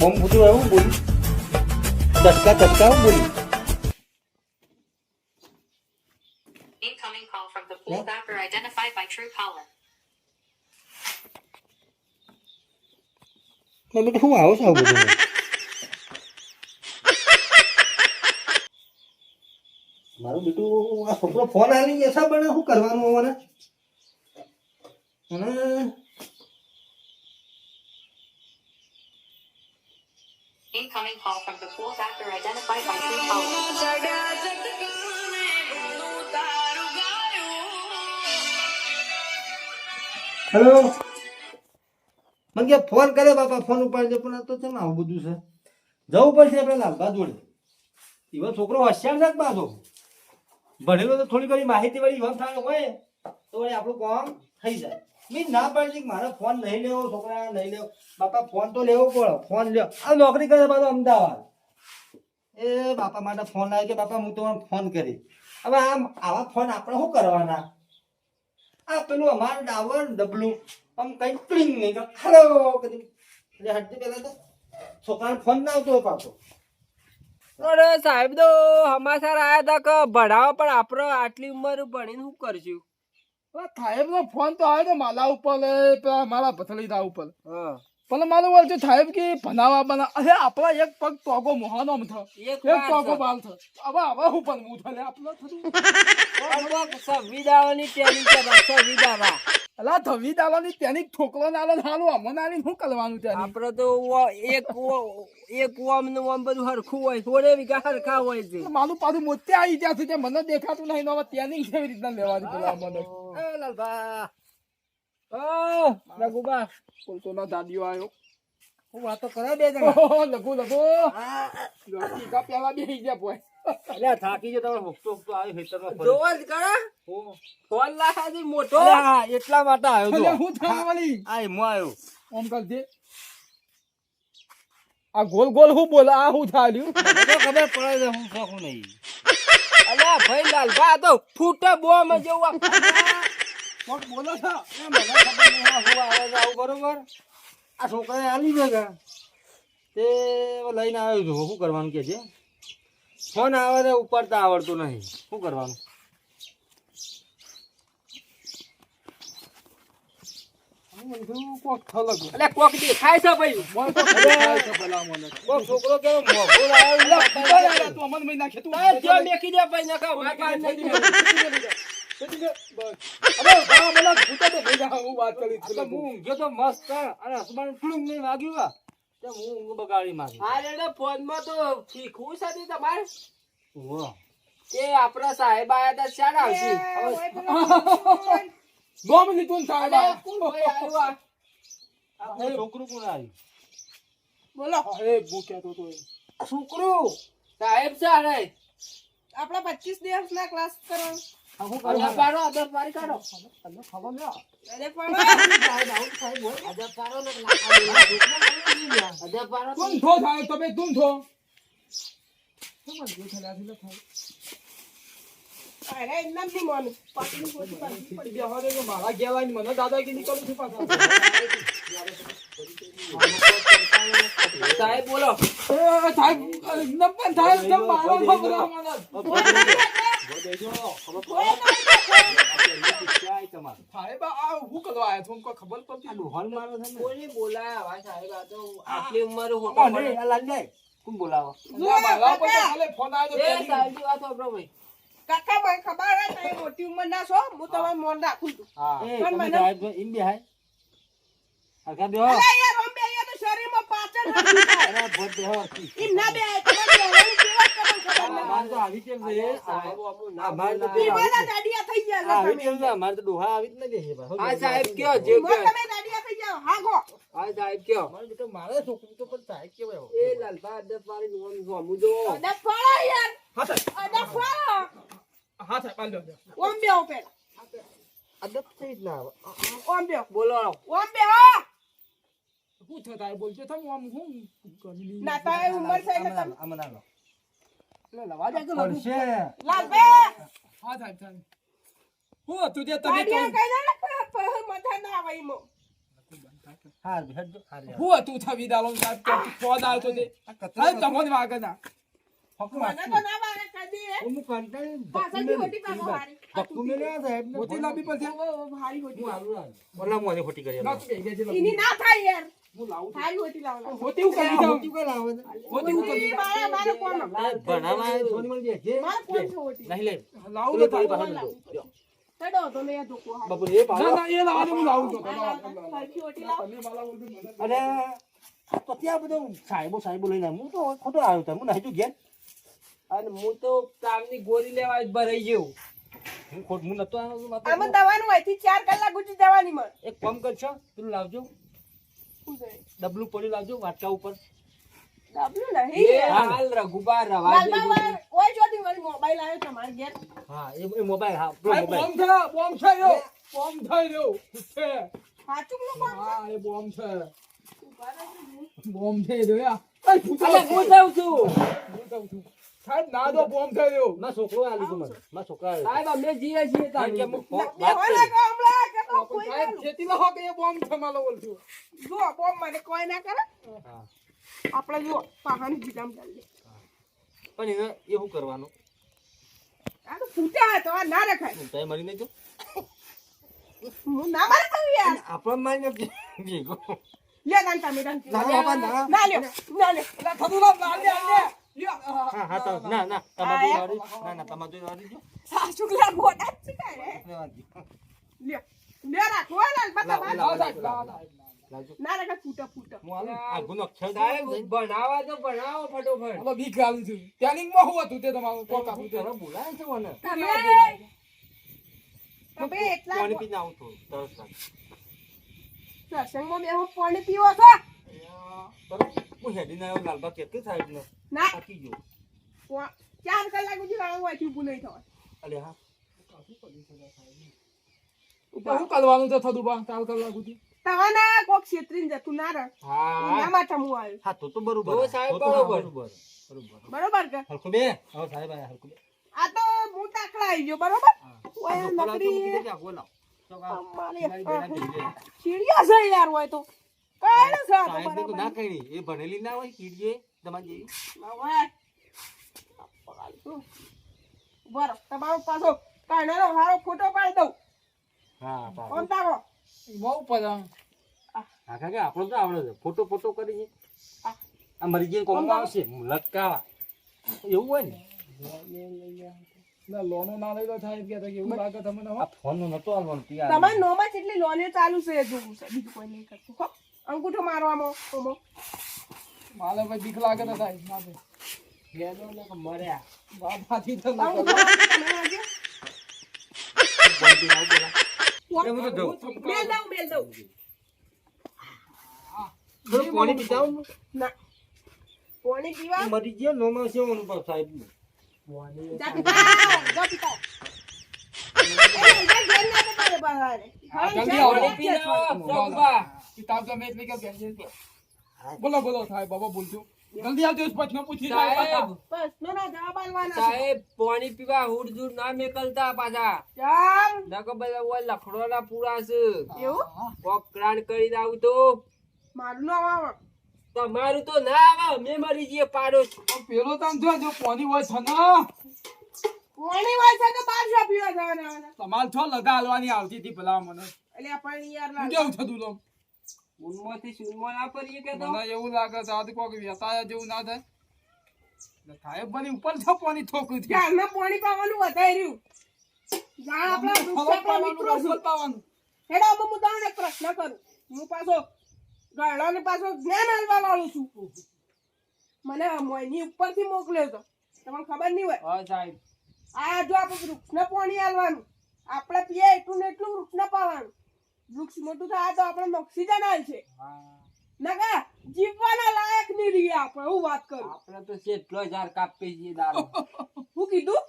બોલ્યું એવું બોલ્યું ચટકા ચટકા હું બોલ્યું Incoming call from the pool identified by true caller. મેં બેટા હું આવો છો આવું મારું બેટું આ છોકરો ફોન આવી ગયા છે પણ શું કરવાનું અમારે અને Incoming call from the pool factor identified by three caller. Hello મને કે ફોન કરે બાપા? ફોન ઉપાડજો પણ તો છે ને આવું બધું છે? જવું પડશે આપણે લાલબા જોડે. એવો છોકરો હોશિયાર છે પાછો ભણેલો તો થોડી ઘણી માહિતી વાળી એવા થાય હોય, તો આપણું કામ થઈ જાય. મેં ના પાડી મારો ફોન નહીં લેવો છોકરા નહીં લેવો. બાપા, ફોન તો લેવો પડે. ફોન લ્યો. આ નોકરી કરે પાછો અમદાવાદ. એ બાપા માટે ફોન આવ્યો કે બાપા, હું તમને ફોન કરી. હવે આમ આવા ફોન આપણે શું કરવાના? આ પેલું અમારું ડાવર ડબલું. આમ કઈ ક્લિંગ નહીં હલો કદી એટલે હટતી પહેલા તો છોકરાને ફોન ના આવતો પાછો. અરે સાહેબ, તો સમાચાર આયા હતા કે ભણાવો, પણ આપણે આટલી ઉંમર ભણીને શું કરશું? સાહેબ નો ફોન તો આવ્યો માલા ઉપર મારા ભથળીદા ઉપર. પણ મારું બોલતું સાહેબ કે ભણાવા બના અરે આપણા એક પગ ટોગો મોહાનો થ એક એક ટોગો બાલ થ હવે હવે હું પણ હું થલે આપણો થતું સંવિધાવાની ટ્રેનિંગ છે સંવિધાવા અલા ધવી દાવાની તેની ઠોકરો નાલો હાલો અમો નાલી શું કરવાનું ત્યાં આપણે તો એક એક ઓમ ને ઓમ બધું હરખું હોય થોડે વીઘા હરખા હોય છે. મારું પાછું મોતે આવી ત્યાં સુધી મને દેખાતું નહીં હવે તેની કેવી રીતના લેવાનું પેલા મને એ લાલભા. ઓ રઘુબા બોલતો ના દાદીઓ આવ્યો હું વાતો કરે બે જણા. ઓહો, લઘુ લઘુ. ટીકા પેલા બેસી ગયા પોય અલ્યા થાકી ગયો તમે હુકતો હુકતો આવ્યો ખેતરમાં ફરી. જોવા જ કરે. ઓહો. ફોન લાખાથી મોટો. અલ્યા, એટલા માટે આવ્યો અલ્યા, તો હું થવા વાળી? આ એમાં આવ્યો ઓમ કર દે. આ ગોલ ગોલ હું બોલા આ હું થાલ્યું કદાચ ખબર પડે છે હું છું નહીં. અલ્યા ભાઈ લાલભા તો ફૂટે બોમ જેવું કોક બોલો છો. એ મને ખબર નહીં આ આવે આવું બરોબર. આ છોકરાએ આલી છે તે લઈને આવ્યો છું. શું કરવાનું કે છે? ફોન આવે છે, ઉપાડતા આવડતું નહીં. શું કરવાનું? કોક કોક દેખાય છે ભાઈ. મને તો ખબર છે પેલા મને કોઈ છોકરો કેવો મોઘો લાવ્યો અલ્યા, તું અમન મહિના નાખે તું એ જો મેકી દે ભાઈ હું વાત કરી આ તો છું. હું ઊંઘ્યો તો મસ્ત. અને હસબન્ડ નહીં વાગ્યું હું ઊંઘ બગાડી મારી. આ રેડે ફોનમાં તો શીખવું છે ને તમારે? વાહ. એ આપણા સાહેબ આયા તા ચાલ આવશે. ગોમની તું થાય છોકરું કોણ આવ્યું બોલો. અરે હું કહેતો તો છોકરું. સાહેબ છે અરે આપણા પચીસ દિવસ ના ક્લાસ કરો. થો તમે તું થો મારા ગેલા મને દાદાગીરી કરું છું પાછા. સાહેબ બોલો. સાહેબ નંબર થાય તો મારો ખબર મને સાહેબ આ હું કરવા આયા છો? કોઈ ખબર પડતી નથી. કોને બોલાયા વા સાહેબ આ તો આટલી ઉંમર કોણ રે? આ લાલભાઈ? કોણ બોલાવો? ફોન આવ્યો તો ની કાકા મને ખબર હે તમે મોટી ઉંમર ના છો હું તમારે મોન રાખું છું પણ મને- એમ બેહાય? હરખા બેહો. અરે યાર આમ બે અહીંયા તો શરીરમાં પાચન. અરે, બેહો હરખી. એમ ના બે તમારે બેહવાની કેવા ખબર આ. અમારે તો આવી કેમ છે? નામ અમારે તો. પીવાના દાડિયા થઈ ગયા છે આવી. કેમ છે? અમારે તો ડોહા આવી જ છે ભાઈ. હા સાહેબ કયો જે કયો તમે દાડિયા થઈ જાઓ હાગો હા સાહેબ કયો મારે બેટો મારે છોકરું તો પણ સાહેબ કેવાય. એ લાલભા અદર પાડી નું જોમું જો અડક ફાળો યાર હા સાહેબ અડક ફાળો હા સાહેબ આલ દો ઓમ બેહો પેલા. અદબ થઈ જ ના. ઓમ બેહો બોલો ઓમ બેહો શું થયું તારે બોલજો તમે આમ હું? ના તારે ઉંમર છે એટલે તમે આમાં ના લો. લે, લવા દે કે લડું. પડશે. લાલબે હા સાહેબ સાહેબ હું હતું તે તમે તો કઈ ના આવે એમાં. હાર હેડજો હાર હું હતું છવી દાલો સાહેબ કે ફોન આવતો તે. તમને વાગે ના. મને તો. તમે ત્યાં બધો સાહેબો સાહેબો લઈને હું તો ખોટો આવ્યો હતો. હું ઘેર. અને હું તો કામની ગોળી લેવા જ ભરાઈ ગયો. હું ખોટ હું નતો આવ્યો છું. માત્ર દવાનું હોયથી ચાર કલાક ગુજી જવાની મળે એક કામ કરશો પેલું લાવજો. શું છે? ડબલું પડ્યું લાવજો વાટકા ઉપર. ડબલું એ નહીં હાલ રઘુબા રવા ઓય જોતી મારી મોબાઈલ આવ્યો તમારે ઘેર. હા એ એ મોબાઈલ હા બોમ્બ છે બોમ્બ છે યો બોમ્બ થઈ રહ્યો. છે? સાચું નું કોણ હા એ બોમ્બ છે. બોમ્બ થઈ રહ્યો અરે હું જાઉં છું. હું છું. સાહેબ ના દો બોમ્બ થઈ ગયો માં છોકરો આલી તું મને. માં છોકરા આલી સાહેબ અમે જીએ છીએ તાન કે. હું ફો- બે વાત હોય કે તો કોઈ સાહેબ જેતી લો. કે એ બોમ્બ છે માલો બોલશું જો બોમ્બ મને કોઈ ના કરે. હા. આપણે જો પહાની જીગામ ચાલી પણ એને એ શું કરવાનું? આ તો ફૂટ્યા તો આ ના રખાય. હું તો મરી નહીં જો હું ના મારે તો યાર. આપણ મારી નથી ભેગો. લે દાન તમે ના, લે ના. ના લ્યો ના લે થતું ના ના લે લે લ્યો. હા હા તો ના ના તમારે વાળી ના ના તમારે વાળી જો સાસુ કલા મોટા છે કાંઈ. રહેવા લે રાખો હો બતા. ના રાખે ફૂટા ફૂટા. આ ગુનો અક્ષર સાહેબ, ડાયરેક્ટ જઈને ભણાવા તો ભણાવો ફટોફટ. હવે બીક લાવી છું. ટ્રેનિંગમાં હું હતું તે તમારું? કોક હું આપ્યું બોલાય છે મને. તમે તમે એટલા પાણી પીવો છો? બરાબર. હું હેડીને આવ્યો લાલબા કેતી સાહેબને ના થાકી ગયો ચાર કલાક સુધી વાળું હોય ઊભું નહીં અલે હા તો કરવાનું છે થતું બા ચાલ કલાક સુધી તવાને કોક છેતરીને જતું ના રહે હા માટે હું આવ્યો હા તો તો બરોબર તો સાહેબ બરોબર. બરોબર બરોબર બરોબર કે હરખું બે હવે સાહેબ આયા હરખું બે આ તો હું દાખલા આવી ગયો બરોબર ઓય નકરી. ચીડિયા છે યાર હોય તો છે આ તો તો ના કરી. એ ભણેલી ના હોય કીડીએ તમારી જેવી. હવે બરો તમારો પાછો કાઢનારો હારો ફોટો પાડી દઉં. હા કોણ તારો. બહુ પજા હા. કાકા આપણો તો આવડે છે. ફોટો ફોટો કરી છે. આ. આ મરી જઈને કોમ આવશે. લટકાવા. એવું હોય ને? ના લોનો ના લઈ લો થાય કે એવું લાગે તમને હો. આ ફોન નો નતો આવવાનો તમારે નોમાં જેટલી લોને ચાલુ છે જોવું છે બીજું કોઈ નહીં કરતું હો. અંગૂઠો મારવામાં ઓમો. માલે ભાઈ બીક લાગે તો થાય માથે ગેલો ને કે મર્યા. બાપાથી તો ના. મેલ દઉં મેલ દઉં. થોડું પાણી પીતા ના. પાણી પીવા? મરી ગયો નોમાં છે ઓનું પર સાહેબ જા પીતા. જા પીતા. એ, જા ઘેર ના જતા કિતાબ તો મેં એટલે કે છે. બોલો બોલો સાહેબ બાબા બોલજો જલ્દી આવજો પ્રશ્ન પૂછી સાહેબ બસ નો ના જવાબ આલવાના. સાહેબ પાણી પીવા હુડ દૂર ના મેકલતા પાછા જામ નકર બધા ઓય લખડોના પૂરા છે એવું? કોક ક્રાંડ કરી આવું તો મારું નામ આવે. તમારું તો ના આવે મેં મરી જઈએ પાડો પેલો તમ જો જો પાણી હોય છે ને. પાણી હોય છે કે બાર શા પીવા જવાના? તમારે છો લગા હાલવાની આવતી હતી પેલા મને. એટલે પાણી યાર. કેવું થતું તો ઉનમાંથી શૂન્યમાં ના પડીએ કે મને એવું લાગે છે કોક જેવું ના થાય. બની ઉપર છે. પાણી છે પાવાનું વધારે રહ્યું. જાણ આપણા દુષ્ટ મિત્રો છું પાવાનું હેડો હવે હું તમને એક પ્રશ્ન કરું. હું પાછો ગાળાને પાછો જ્ઞાન આલવા વાળું છું. મને મોયની ઉપરથી મોકલ્યો તો. તમને ખબર નહીં હોય? હા સાહેબ. આ જો આપણે વૃક્ષને પાણી આલવાનું. આપણે પીએ એટલું ને એટલું વૃક્ષને પાવાનું. વૃક્ષ મોટું થાય તો આપણે ઓક્સિજન આવે છે. હા. નકા જીવવાના લાયકની રહીએ આપણે હું વાત કરું. આપણે તો કેટલો ઝાડ કાપી છીએ દારૂ હું કીધું?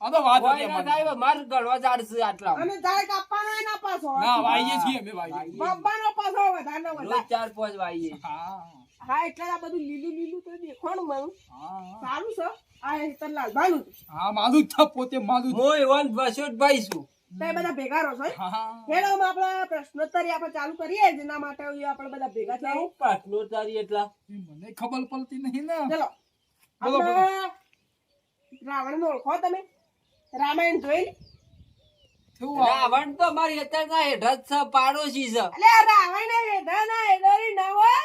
આ તો વાત હતી ના સાહેબ માર ગણવા ઝાડ છે આટલા. અમે ઝાડ કાપવાનો એના પાછો. ના વાઈએ છીએ અમે વાઈએ બાપાનો પાછો વધારે ને વધારે. ચાર પાંચ વાઈએ. હા. હા એટલે આ બધું લીલું લીલું તો દેખાણું મારું સારું છે. આ તર લાલભાનું હા મારું જ પોતે મારું હોય હું એવન બસોટ ભાઈ છું. તમે બધા ભેગા રહો છો એમ? હા, હા. હેડો આપણે પ્રશ્નોત્તરી આપણે ચાલુ કરીએ જેના માટે આપણે બધા ભેગા થયા પ્રશ્નોત્તરી એટલા. મને ખબર પડતી નહીં ને. ચલો. બોલો, બોલો. રાવણ ઓળખો તમે? રામાયણ જોઈ રાવણ તો મારી અત્યારના હેઠળ છે પાડોશી છે. એટલે રાવણ ને ના હેડોરી ના હોય.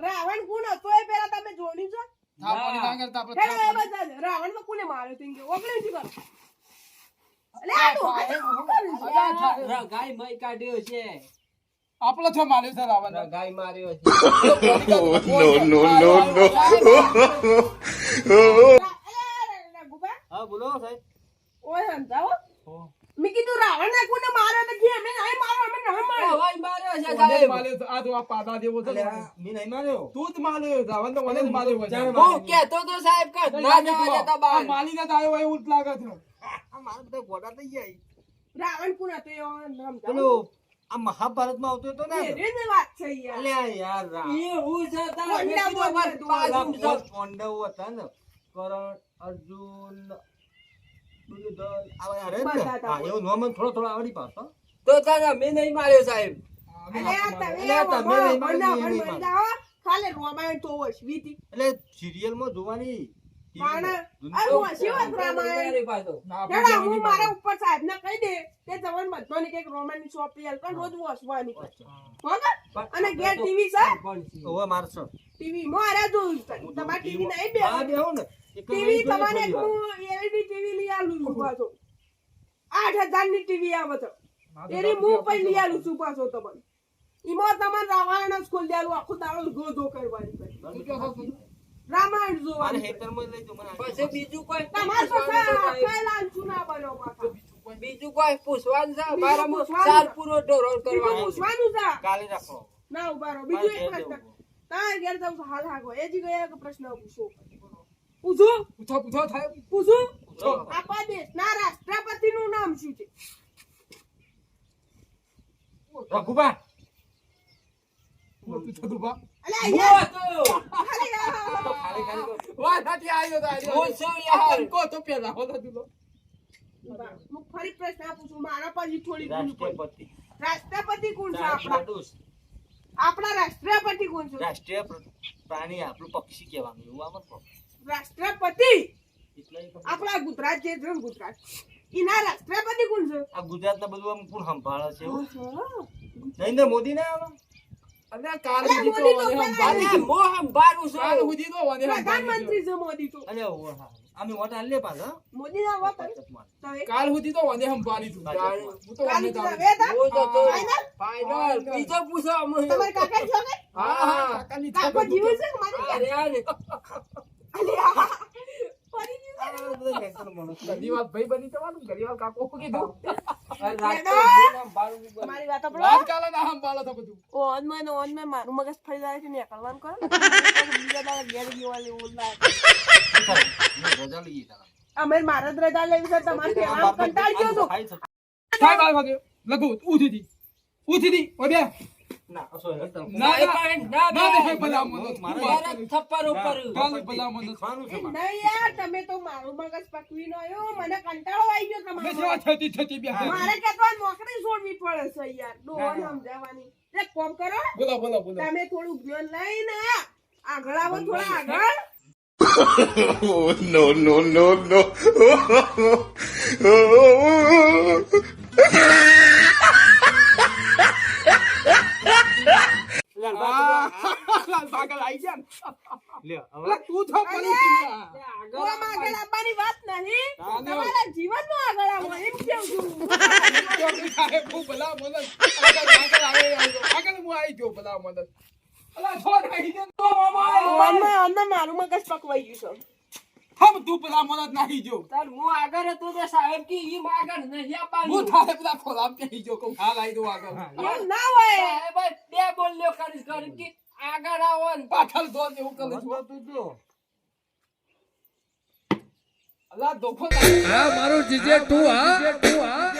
રાવણ કોણ હતો એ પેલા તમે જોડ્યું છે? રાવણમાં કોને માર્યો તું? રગાઈ મય કાઢ્યો છે. આપણો છો માર્યો છે રાવણ. રગાઈ માર્યો છે. નો નો નો રા- હા બોલો સાહેબ. ઓય સમજાવો મેં કીધું રાવણ ને કોને માર્યો તો કે અમે નહીં માર્યો અમે નહીં માર્યો. રગાઈ માર્યો છે મને માર્યો છે. આ પાદા છે. મેં નહીં માર્યો. તું જ માર્યો રાવણ તો મને જ માર્યો છે. હું કેતો તો સાહેબ કે ના જવા દેતા બહાર માલીને જ આવ્યો એવું જ લાગે છે. આ મારા બધા ગોડા થઈ ગયા રાવણ કોણ હતો એ નામ જાણો? પેલો આ મહાભારતમાં આવતો હતો ને એની વાત છે યાર. યાર એવું તારે પાંડવો હતા ને. કરણ અર્જુન દુર્યોધન આવા યાર જ ને? બધા હતા. હા, એવું નામ મને થોડો થોડો આવડી પાછો તો તારે નહીં માર્યો સાહેબ. જાઓ. ખાલી રામાયણ તો એટલે માં. મારી ના, જવાની ઉપર સાહેબ ને કહી દે તે જવાન બધાને કંઈક રોમાની આલ પણ રોજ વસવાની અને ગેર ટીવી છે મારશો. ટીવી મારે જોયું તમારે ટીવી નહીં બે હા, બેહો ને. ટીવી તમારે હું એલઈડી ટીવી લઈ આલું છું પાછો. આઠ હજારની ટીવી આવે તો. એની હું પણ લઈ આલું છું પાછો તમને. એમાં તમારે રામાયણ જ ખોલી દેલું આખું દાડો ધો ધો કરવાની? રામાયણ જોવાની પછી બીજું કોઈ તમારે પાસે લાલચું ના બનો પાછા. બીજું કોઈ પૂછવાનું છે? પૂછવાનું ચાર છે. પૂરો ઢોરો બીજું કરવાનો છે. પૂછવાનું છે. કાલે રાખો. ના ઊભા રહો. બીજું એક મારે ઘેર પ્રશ્ન જવું. તમારે ઘેર જાવ હાલ હાગો. એ જી ગયા પ્રશ્ન પૂછો. પૂછું? પૂછો પૂછો થાય. આપણા દેશના રાષ્ટ્રપતિનું નામ શું છે? રઘુબા બા. રાષ્ટ્રપતિ. રાષ્ટ્રપતિ કોણ છે આપણા. આપણા રાષ્ટ્રપતિ કોણ છે? રાષ્ટ્રીય પ્રાણી આપણું પક્ષી કહેવાનું એવું ને. રાષ્ટ્રપતિ? આપણા ગુજરાત જે છે ગુજરાત. એના રાષ્ટ્રપતિ કોણ છે? આ ગુજરાતના બધું આમ કોણ સંભાળે છે. નરેન્દ્ર મોદી ના આવે? અલ્યા, કાલ સુધી તો તો મને સંભાળી. મોહ સંભાળું છું. કાલ સુધી તો મને પ્રધાનમંત્રી. છે મોદી તો અરે ઓ હા. અમે વોટ આલીએ પાછો મોદી ના વાત. તો એ કાલ સુધી તો મને સંભાળી તું. હું તો મને સુધી ફાઈનલ? ફાઇનલ. બીજો પૂછો અમે. તમાર કાકા છે ને હા, હા, કાકાની કાકો જીવે છે મારી અરે યાર. અલ્યા. ફરી જીવે? ઘણીવાર ભાઈ બની જવાનું ઘણીવાર કાકો કીધું મારી વાત તો બધું મારું મગજ ફરી જાય છે ને એકલવાનું કરો ને. બીજા દાડા ઘેર જેવા લેવું રજા લઈ અમે મારે જ રજા લેવી છે તમારે કંટાળી ગયો છું. લગુ ઉઠી દી ઉઠી દી તમે. ના ના, ના ના, ના ના. તો મારું મગજ પકવી નો મને કંટાળો આવી ગયો મારે કહેતો નોકરી છોડવી પડે છે યાર ડોહન સમજાવવાની એક કામ કરો બોલો બોલો બોલો તમે થોડું જ્ઞાન લઈને આગળ આવો થોડા આગળ no, નો નો no. લાલ પાગલ આઈ ગયા ને. અલા, તું. કોમ આગળ આવવાની વાત નહીં. તમારા જીવનમાં આગળ આવો એમ કેવું છું હું ભલા મદદ. આગળ, આગળ આવે, આગળ. હું આવી ગયો ભલા મદદ. આવી મારું મગજ પકવાઈ ગયું છે હમ તું ભલા મદદ નાહી ગયો. તાર હું આગળ હતો તો સાહેબ કે ઈ આગળ નહીં આપવાનું. હું તારે બધા ખોરાક કહી ગયો કહું હાલ આવી દઉં આગળ એમ ના હોય સાહેબ બે બોલ્યો કરીશ કરી કે આગળ આવો ને પાછળ દોડ એવું કરે છે તું જો અલા ધોખો હા મારો જીજે તું હા. તું હા.